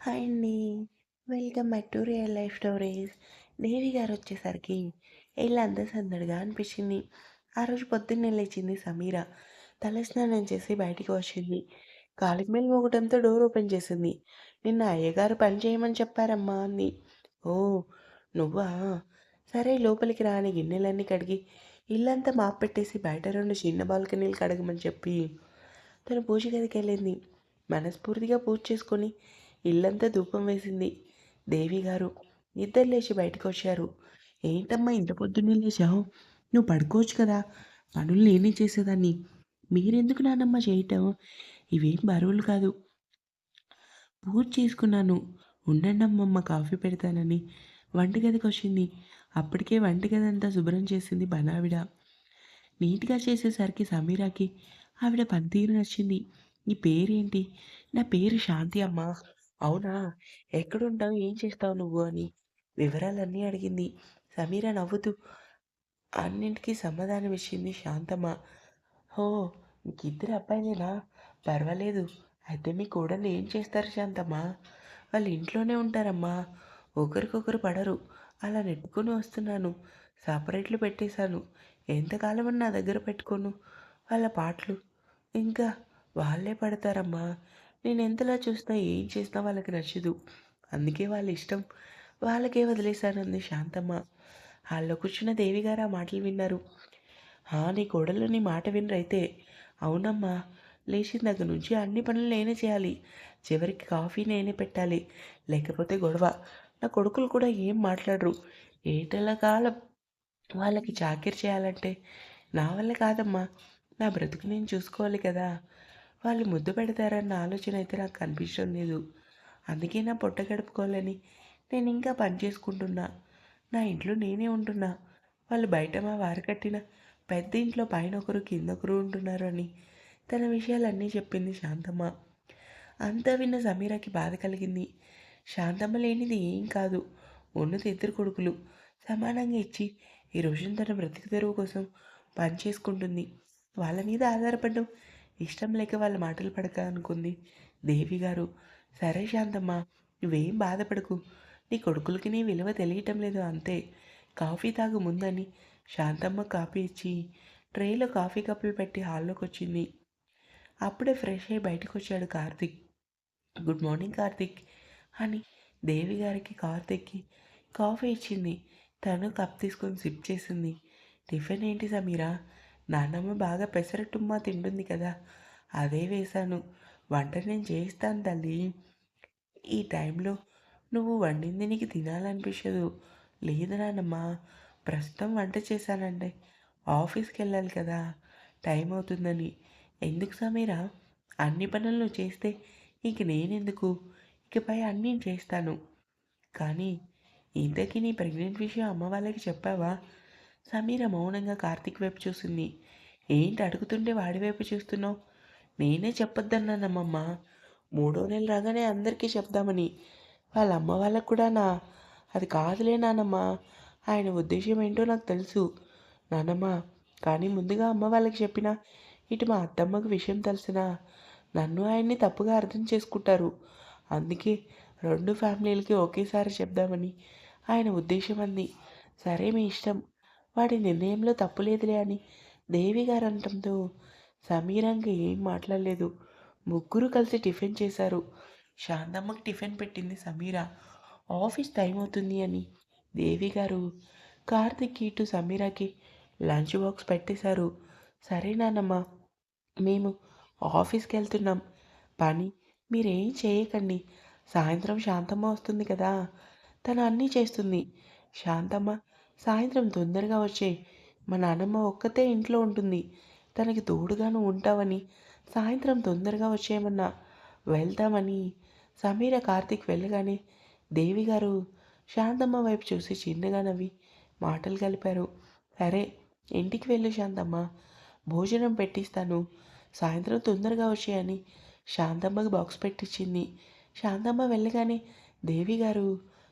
Hi అండి. Welcome back to real life stories. Devi గారు వచ్చేసరికి వెళ్ళి అందసందడిగా అనిపించింది. ఆ రోజు పొద్దున్నే లేచింది సమీర. తలస్నానం చేసి బయటికి వచ్చింది. కాలికి మేలు మోగటంతో డోర్ ఓపెన్ చేసింది. నిన్న అయ్యగారు పని చేయమని చెప్పారమ్మా అంది. ఓ నువ్వా? సరే లోపలికి రాని గిన్నెలన్నీ కడిగి ఇల్లంతా మాపెట్టేసి బయట రెండు చిన్న బాల్కనీలు కడగమని చెప్పి తను పూజ గదికి వెళ్ళింది మనస్ఫూర్తిగా పూజ చేసుకొని ఇల్లంతా ధూపం వేసింది. దేవి గారు ఇద్దరు లేచి బయటకు వచ్చారు. ఏంటమ్మా ఇంత పొద్దున్నే లేచావు? నువ్వు పడుకోవచ్చు కదా. పనులు నేనే చేసేదాన్ని. మీరెందుకు నానమ్మ చేయటం? ఇవేం బరువులు కాదు. పూజ చేసుకున్నాను. ఉండండి అమ్మమ్మ కాఫీ పెడతానని. వంటగదికి వచ్చింది. అప్పటికే వంటగది అంతా శుభ్రం చేసింది బనావిడ నీట్గా చేసేసరికి సమీరాకి ఆవిడ పనితీరు నచ్చింది. నీ పేరేంటి? నా పేరు శాంతి అమ్మ. అవునా? ఎక్కడుంటావు? ఏం చేస్తావు నువ్వు అని వివరాలన్నీ అడిగింది. సమీర నవ్వుతూ అన్నింటికీ సమాధానం ఇచ్చింది శాంతమ్మ. హో మీకు ఇద్దరు అబ్బాయిలేనా? పర్వాలేదు. అయితే మీ కోడలు ఏం చేస్తారు శాంతమ్మ? వాళ్ళు ఇంట్లోనే ఉంటారమ్మా. ఒకరికొకరు పడరు. అలా నెట్టుకొని వస్తున్నాను. సపరేట్లు పెట్టేశాను. ఎంతకాలం నా దగ్గర పెట్టుకోను? వాళ్ళ పాటలు. ఇంకా వాళ్ళే పడతారమ్మా. నేను ఎంతలా చూసినా ఏం చేసినా వాళ్ళకి నచ్చదు. అందుకే వాళ్ళ ఇష్టం. వాళ్ళకే వదిలేశానంది శాంతమ్మ. హాల్లో కూర్చున్న దేవిగారు ఆ మాటలు విన్నారు. "హా, నీ కోడలు నీ మాట వినరైతే అవునమ్మా. లేచిన దగ్గర నుంచి అన్ని పనులు నేనే చేయాలి. చివరికి కాఫీ నేనే పెట్టాలి. లేకపోతే గొడవ. నా కొడుకులు కూడా ఏం మాట్లాడరు. ఏటలా కాలం వాళ్ళకి చాకరీ చేయాలంటే నా వల్ల కాదమ్మా. నా బ్రతుకు నేను చూసుకోవాలి కదా. వాళ్ళు ముద్దు పెడతారన్న ఆలోచన అయితే నాకు కనిపించడం లేదు. అందుకే నా పొట్ట గడుపుకోవాలని నేను ఇంకా పని చేసుకుంటున్నా. నా ఇంట్లో నేనే ఉంటున్నా. వాళ్ళు బయట మా వారు కట్టిన పెద్ద ఇంట్లో పైన ఒకరు కింద ఒకరు ఉంటున్నారు అని తన విషయాలన్నీ చెప్పింది శాంతమ్మ. అంతా విన్న సమీరాకి బాధ కలిగింది. శాంతమ్మ లేనిది ఏం కాదు. ఉన్నది ఇద్దరు కొడుకులు సమానంగా ఇచ్చి ఈ రోజున తన బ్రతికి తెరువు కోసం పని చేసుకుంటుంది. వాళ్ళ మీద ఆధారపడడం ఇష్టం లేక వాళ్ళ మాటలు పడక అనుకుంది. దేవి గారు సరే శాంతమ్మ నువ్వేం బాధపడకు. నీ కొడుకులకి నీ విలువ తెలియటం లేదు అంతే. కాఫీ తాగు ముందని శాంతమ్మ కాఫీ ఇచ్చి ట్రేలో కాఫీ కప్పులు పెట్టి హాల్లోకి వచ్చింది. అప్పుడే ఫ్రెష్ అయ్యి బయటకు వచ్చాడు కార్తిక్. గుడ్ మార్నింగ్ కార్తిక్ అని దేవి గారికి కార్తిక్కి కాఫీ ఇచ్చింది. తను కప్ తీసుకొని సిప్ చేసింది. టిఫిన్ ఏంటి సమీరా? నాన్నమ్మ బాగా పెసరట్టుమ్మా తింటుంది కదా అదే వేశాను. వంట నేను చేస్తాను తల్లి. ఈ టైంలో నువ్వు వండింది నీకు తినాలనిపించదు. లేదు నాన్నమ్మ ప్రస్తుతం వంట చేశానంటే ఆఫీస్కి వెళ్ళాలి కదా టైం అవుతుందని. ఎందుకు సమీరా అన్ని పనులు చేస్తే ఇంక నేనెందుకు? ఇకపై అన్నీ చేస్తాను. కానీ ఇంతకీ నీ ప్రెగ్నెంట్ విషయం అమ్మ వాళ్ళకి చెప్పావా? సమీర మౌనంగా కార్తీక్ వైపు చూసింది. ఏంటి అడుగుతుంటే వాడి వైపు చూస్తున్నావు? నేనే చెప్పొద్దన్నానమ్మమ్మ. మూడో నెల రాగానే అందరికీ చెప్దామని. వాళ్ళ అమ్మ వాళ్ళకు కూడా నా అది కాదులే నానమ్మ. ఆయన ఉద్దేశం ఏంటో నాకు తెలుసు. నానమ్మ కానీ ముందుగా అమ్మ వాళ్ళకి చెప్పిన ఇటు మా అత్తమ్మకు విషయం తెలిసినా నన్ను ఆయన్ని తప్పుగా అర్థం చేసుకుంటారు. అందుకే రెండు ఫ్యామిలీలకి ఒకేసారి చెప్దామని ఆయన ఉద్దేశం అంది. సరే మీ ఇష్టం. వాడి నిర్ణయంలో తప్పులేదులే అని దేవి గారు అనటంతో సమీరంగ ఏం మాట్లాడలేదు. ముగ్గురు కలిసి టిఫిన్ చేశారు. శాంతమ్మకి టిఫిన్ పెట్టింది సమీర. ఆఫీస్ టైం అవుతుంది అని దేవి గారు కార్తిక్ ఇటు సమీరాకి లంచ్ బాక్స్ పెట్టేశారు. సరే నానమ్మ మేము ఆఫీస్కి వెళ్తున్నాం. పని మీరేం చేయకండి. సాయంత్రం శాంతమ్మ వస్తుంది కదా. తను అన్నీ చేస్తుంది. శాంతమ్మ సాయంత్రం తొందరగా వచ్చే. మా నాన్నమ్మ ఒక్కతే ఇంట్లో ఉంటుంది. తనకి తోడుగాను ఉంటావని. సాయంత్రం తొందరగా వచ్చేయమన్నా. వెళ్తామని సమీర కార్తీక్ వెళ్ళగానే దేవి గారు శాంతమ్మ వైపు చూసి చిన్నగా నవ్వి మాటలు కలిపారు. సరే ఇంటికి వెళ్ళు శాంతమ్మ. భోజనం పెట్టిస్తాను. సాయంత్రం తొందరగా వచ్చేయని శాంతమ్మకి బాక్స్ పెట్టించింది శాంతమ్మ వెళ్ళగానే దేవి గారు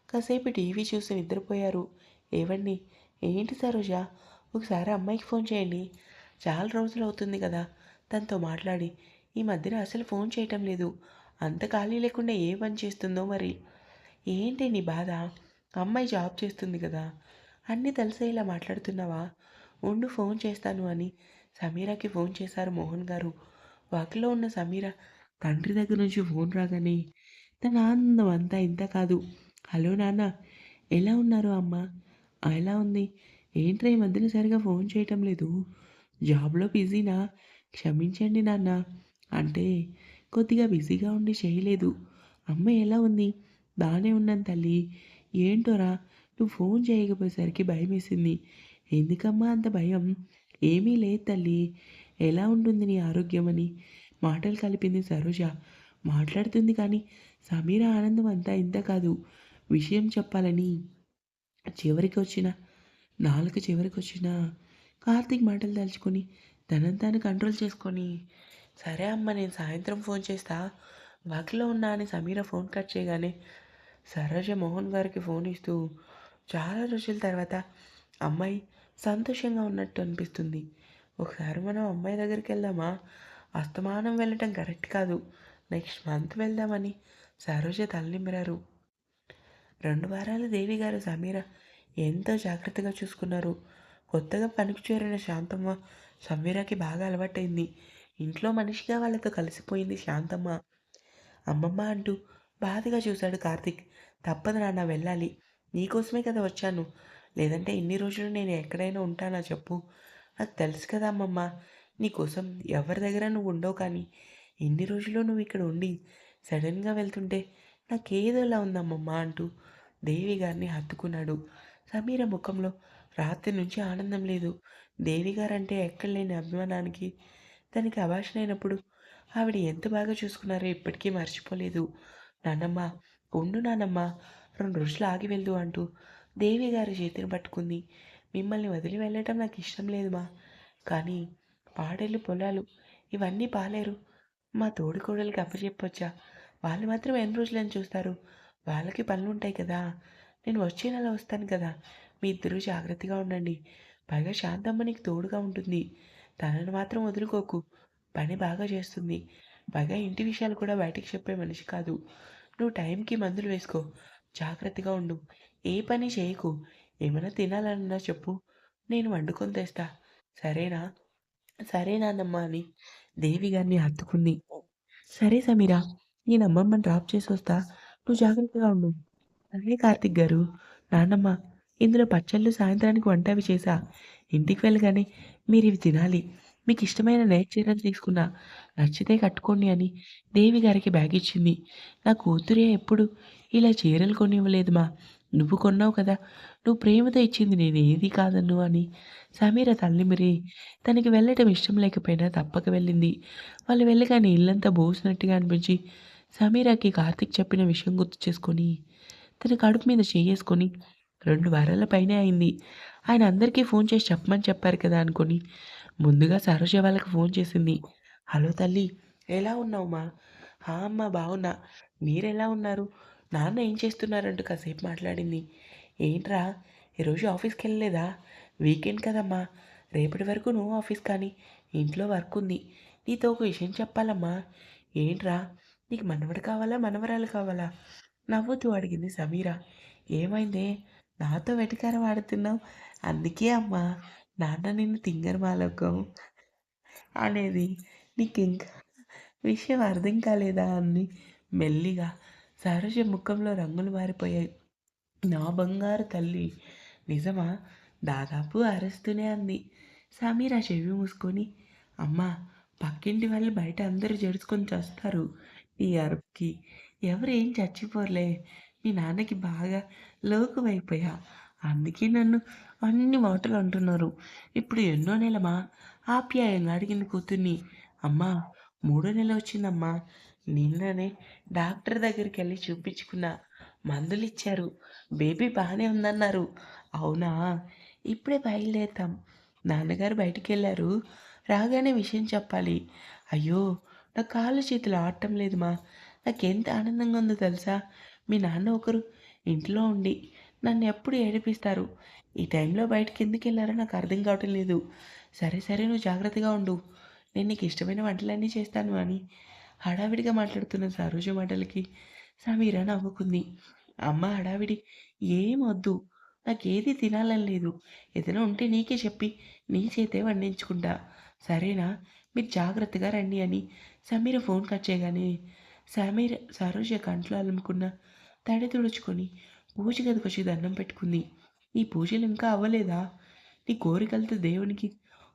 కాసేపు టీవీ చూసి నిద్రపోయారు. ఏవండి? ఏంటి సరోజా? ఒకసారి అమ్మాయికి ఫోన్ చేయండి. చాలా రోజులు అవుతుంది కదా. తనతో మాట్లాడి. ఈ మధ్యన అసలు ఫోన్ చేయటం లేదు. అంత ఖాళీ లేకుండా ఏ పని చేస్తుందో మరి? ఏంటి నీ బాధ? అమ్మాయి జాబ్ చేస్తుంది కదా. అన్నీ తెలిసే ఇలా మాట్లాడుతున్నావా? ఉండు ఫోన్ చేస్తాను అని. సమీరాకి ఫోన్ చేశారు మోహన్ గారు. వాకిలో ఉన్న సమీర తండ్రి దగ్గర నుంచి ఫోన్ రాగానే తన ఆనందం అంతా ఇంత కాదు. హలో నాన్న ఎలా ఉన్నారు అమ్మ? ఎలా ఉంది. ఏంట్రా ఈ మధ్యన సరిగా ఫోన్ చేయటం లేదు. జాబ్లో బిజీనా? క్షమించండి నాన్న. అంటే కొద్దిగా బిజీగా ఉండి చేయలేదు. అమ్మ ఎలా ఉంది? బాగానే ఉన్నాను తల్లి. ఏంటోరా? నువ్వు ఫోన్ చేయకపోయేసరికి భయం వేసింది ఎందుకమ్మా అంత భయం? ఏమీ లేదు తల్లి. ఎలా ఉంటుంది నీ ఆరోగ్యం అని? మాటలు కలిపింది సరోజ. మాట్లాడుతుంది కానీ సమీర ఆనందం అంతా ఇంత కాదు. విషయం చెప్పాలని. చివరికి వచ్చిన నాలుగు చివరికి వచ్చిన కార్తీక్ మాటలు తలుచుకొని తనని తాను కంట్రోల్ చేసుకొని సరే అమ్మ నేను సాయంత్రం ఫోన్ చేస్తా. వాకిలో ఉన్నా అని సమీర ఫోన్ కట్ చేయగానే సరోజ మోహన్ గారికి ఫోన్ ఇస్తూ చాలా రోజుల తర్వాత అమ్మాయి సంతోషంగా ఉన్నట్టు అనిపిస్తుంది. ఒకసారి మనం అమ్మాయి దగ్గరికి వెళ్దామా? అస్తమానం వెళ్ళటం కరెక్ట్ కాదు. నెక్స్ట్ మంత్ వెళ్దామని సరోజ తల్లిమిరారు రెండు వారాలు దేవి గారు సమీర ఎంతో జాగ్రత్తగా చూసుకున్నారు. కొత్తగా పనికి చేరిన శాంతమ్మ సమీరకి బాగా అలవాటైంది. ఇంట్లో మనిషిగా వాళ్ళతో కలిసిపోయింది శాంతమ్మ. అమ్మమ్మ అంటూ బాధగా చూశాడు కార్తిక్. తప్పదు నాన్న వెళ్ళాలి. నీకోసమే కదా వచ్చాను. లేదంటే ఇన్ని రోజులు నేను ఎక్కడైనా ఉంటానా చెప్పు. నాకు తెలుసు కదా అమ్మమ్మ. నీకోసం ఎవరి దగ్గర నువ్వు ఉండవు కానీ ఇన్ని రోజులు నువ్వు ఇక్కడ ఉండి సడన్గా వెళ్తుంటే నాకేదోలా ఉందమ్మమ్మ అంటూ దేవి గారిని హత్తుకున్నాడు. సమీర ముఖంలో రాత్రి నుంచి ఆనందం లేదు. దేవి గారంటే ఎక్కడ లేని అభిమానానికి తనకి అభాషణ అయినప్పుడు ఆవిడ ఎంత బాగా చూసుకున్నారో ఇప్పటికీ మర్చిపోలేదు. నానమ్మ ఉండు నానమ్మ రెండు రోజులు ఆగి వెళ్దు అంటూ దేవి గారి చేతిని పట్టుకుంది. మిమ్మల్ని వదిలి వెళ్ళటం నాకు ఇష్టం లేదుమా? కానీ పాడేళ్ళు పొలాలు ఇవన్నీ పాలేరు. మా తోడికోడలికి అప్పచెప్పొచ్చా? వాళ్ళు మాత్రం ఎన్ని రోజులని చూస్తారు? వాళ్ళకి పనులు ఉంటాయి కదా. నేను వచ్చే నెల వస్తాను కదా. మీ ఇద్దరూ జాగ్రత్తగా ఉండండి. పైగా శాంతమ్మ నీకు తోడుగా ఉంటుంది. తనను మాత్రం వదులుకోకు. పని బాగా చేస్తుంది. పైగా ఇంటి విషయాలు కూడా బయటికి చెప్పే మనిషి కాదు. నువ్వు టైంకి మందులు వేసుకో. జాగ్రత్తగా ఉండు. ఏ పని చేయకు. ఏమైనా తినాలన్నా చెప్పు. నేను వండుకొని తెస్తా. సరేనా? సరేనా నాన్నమ్మ అని దేవి గారిని హత్తుకుంది. సరే సమీరా. నేను అమ్మమ్మని డ్రాప్ చేసి వస్తా. నువ్వు జాగ్రత్తగా ఉండు. అదే కార్తిక్ గారు. నాన్నమ్మ ఇందులో పచ్చళ్ళు సాయంత్రానికి వంట అవి చేసా. ఇంటికి వెళ్ళగానే మీరు ఇవి తినాలి. మీకు ఇష్టమైన నైట్ చీరలు తీసుకున్నా. నచ్చితే కట్టుకోండి అని దేవి గారికి బ్యాగ్ ఇచ్చింది. నా కూతురే ఎప్పుడు ఇలా చీరలు కొనివ్వలేదు మా. నువ్వు కొన్నావు కదా. నువ్వు ప్రేమతో ఇచ్చింది నేను ఏది కాదన్ను అని సమీర తల్లిమిరి తనకి వెళ్ళటం ఇష్టం లేకపోయినా తప్పక వెళ్ళింది. వాళ్ళు వెళ్ళగానే ఇల్లంతా బోసినట్టుగా అనిపించి సమీరాకి కార్తిక్ చెప్పిన విషయం గుర్తు చేసుకొని తన కడుపు మీద చేసుకొని రెండు వారాల పైనే అయింది. ఆయన అందరికీ ఫోన్ చేసి చెప్పమని చెప్పారు కదా అనుకొని ముందుగా సరోజ వాళ్ళకి ఫోన్ చేసింది. హలో తల్లి ఎలా ఉన్నావు మా? హా అమ్మ బాగున్నా మీరెలా ఉన్నారు? నాన్న ఏం చేస్తున్నారంటూ కాసేపు మాట్లాడింది. ఏంట్రా ఈరోజు ఆఫీస్కి వెళ్ళలేదా? వీకెండ్ కదమ్మా. రేపటి వరకు నువ్వు ఆఫీస్ కానీ ఇంట్లో వర్క్ ఉంది. నీతో ఒక విషయం చెప్పాలమ్మా. ఏంట్రా నీకు మనవడు కావాలా మనవరాలు కావాలా? నవ్వుతూ అడిగింది సమీర. ఏమైందే? నాతో వెటకారం ఆడుతున్నావు? అందుకే అమ్మా నాన్న నిన్ను తింగర్ మాలోకం అనేది. నీకు ఇంకా విషయం అర్థం కాలేదా అని మెల్లిగా సరోజ ముఖంలో రంగులు మారిపోయాయి. నా బంగారు తల్లి. నిజమా? దాదాపు అరుస్తూనే అంది. సమీర చెవి మూసుకొని అమ్మా పక్కింటి వాళ్ళు బయట అందరూ జడుచుకొని చేస్తారు. ఈ అరుపుకి. ఎవరేం చచ్చిపోర్లే. మీ నాన్నకి బాగా లోకువైపోయా. అందుకే నన్ను అన్ని మాటలు అంటున్నారు. ఇప్పుడు ఎన్నో నెలమా? ఆప్యాయంగా అడిగింది కూతుర్ని. అమ్మా మూడో నెల వచ్చిందమ్మా. నిన్ననే డాక్టర్ దగ్గరికి వెళ్ళి చూపించుకున్నా. మందులు ఇచ్చారు బేబీ బాగానే ఉందన్నారు. అవునా? ఇప్పుడే బయలుదేరుతాం. నాన్నగారు బయటికి వెళ్ళారు రాగానే విషయం చెప్పాలి. అయ్యో నా కాళ్ళు చేతులు ఆడటం లేదు మా నాకెంత ఆనందంగా ఉందో తెలుసా మీ నాన్న ఒకరు ఇంట్లో ఉండి నన్ను ఎప్పుడు ఏడిపిస్తారు ఈ టైంలో బయటికి ఎందుకు వెళ్ళారో నాకు అర్థం కావటం లేదు సరే సరే నువ్వు జాగ్రత్తగా ఉండు నేను నీకు ఇష్టమైన వంటలన్నీ చేస్తాను అని హడావిడిగా మాట్లాడుతున్న సరోజ మాటలకి సమీర నవ్వుకుంది. అమ్మ హడావిడి ఏం వద్దు. నాకేది తినాలని లేదు. ఏదైనా ఉంటే నీకే చెప్పి నీ చేతే వండించుకుంటా. సరేనా? మీరు జాగ్రత్తగా రండి అని సమీర ఫోన్ కట్ చేయగానే సమీర సరోజ కంట్లో అలముకున్న తడి తుడుచుకొని పూజ గదికొచ్చి దండం పెట్టుకుంది. ఈ పూజలు ఇంకా అవ్వలేదా? నీ కోరికలతో దేవునికి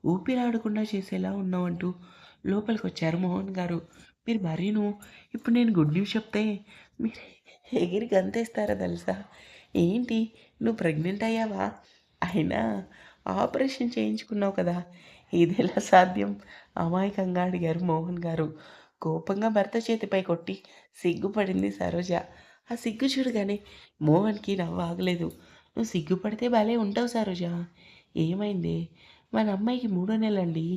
ఊపిరాడకుండా చేసేలా ఉన్నావంటూ లోపలికి వచ్చారు మోహన్ గారు. మీరు మరీను ఇప్పుడు నేను గుడ్ న్యూస్ చెప్తే మీరు ఎగిరి గంతేస్తారా తెలుసా? ఏంటి నువ్వు ప్రెగ్నెంట్ అయ్యావా? అయినా ఆపరేషన్ చేయించుకున్నావు కదా! ఇదెలా సాధ్యం? అమాయకంగా అడిగారు మోహన్ గారు. కోపంగా భర్త చేతిపై కొట్టి సిగ్గుపడింది సరోజ. ఆ సిగ్గు చూడగానే మోహన్‌కి నవ్వు ఆగలేదు. నువ్వు సిగ్గుపడితే భలే ఉంటావు సరోజ. ఏమైంది మన అమ్మాయికి మూడో నెలండి.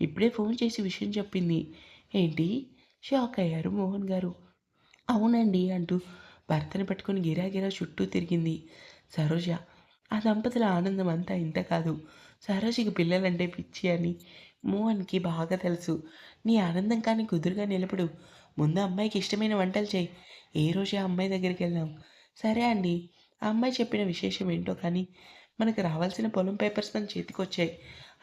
ఇప్పుడే ఫోన్ చేసి విషయం చెప్పింది. ఏంటి? షాక్ అయ్యారు మోహన్ గారు. అవునండి అంటూ భర్తని పట్టుకొని గిరాగిరా చుట్టూ తిరిగింది సరోజ. ఆ దంపతుల ఆనందం అంతా ఇంత కాదు. సరోజికి పిల్లలంటే పిచ్చి అని మోహన్‌కి బాగా తెలుసు. నీ ఆనందం కానీ కుదురుగా నిలబడు. ముందు అమ్మాయికి ఇష్టమైన వంటలు చెయ్యి. ఏ రోజు ఆ అమ్మాయి దగ్గరికి వెళ్దాం సరే అండి. ఆ అమ్మాయి చెప్పిన విశేషం ఏంటో కానీ మనకు రావాల్సిన పొలం పేపర్స్ తన చేతికొచ్చాయి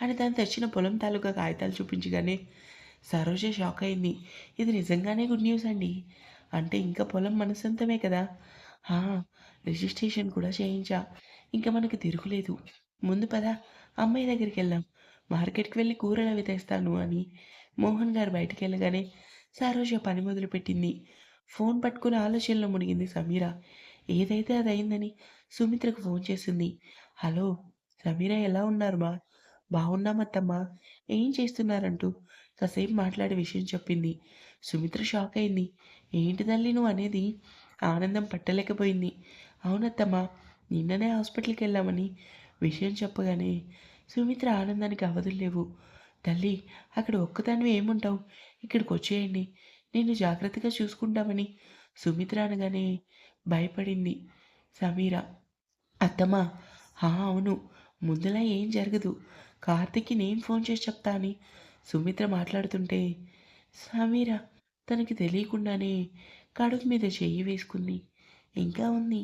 అని తను తెచ్చిన పొలం తాలూకా కాగితాలు చూపించగానే సరోజ షాక్ అయింది. ఇది నిజంగానే గుడ్ న్యూస్ అండి. అంటే ఇంకా పొలం మనసంతమే కదా! ఆ! రిజిస్ట్రేషన్ కూడా చేయించా. ఇంకా మనకి తిరుగులేదు. ముందు పదా అమ్మాయి దగ్గరికి వెళ్దాం మార్కెట్‌కి వెళ్ళి కూరలవి తెస్తాను అని మోహన్ గారు బయటికెళ్ళగానే సరోజ పని మొదలుపెట్టింది. ఫోన్ పట్టుకుని ఆలోచనలో మునిగింది సమీర. ఏదైతే అది అయిందని సుమిత్రకు ఫోన్ చేసింది. హలో! సమీర ఎలా ఉన్నారు మా? ఏం చేస్తున్నారంటూ కాసేపు మాట్లాడే విషయం చెప్పింది. సుమిత్ర షాక్ అయింది. ఏంటి తల్లి నువ్వు అనేది? ఆనందం పట్టలేకపోయింది. అవునత్తమ్మా నిన్ననే హాస్పిటల్‌కి వెళ్ళామని విషయం చెప్పగానే సుమిత్ర ఆనందానికి అవధులు లేవు. తల్లి అక్కడ ఒక్కదానివి ఏముంటావు? ఇక్కడికి వచ్చేయండి నిన్ను జాగ్రత్తగా చూసుకుంటామని సుమిత్ర అనగానే భయపడింది సమీర. అత్తమ్మా హా అవును. ముందులా ఏం జరగదు. కార్తిక్కి నేను ఫోన్ చేసి చెప్తా అని సుమిత్ర మాట్లాడుతుంటే సమీర తనకి తెలియకుండానే కడుపు మీద చెయ్యి వేసుకుంది. ఇంకా ఉంది.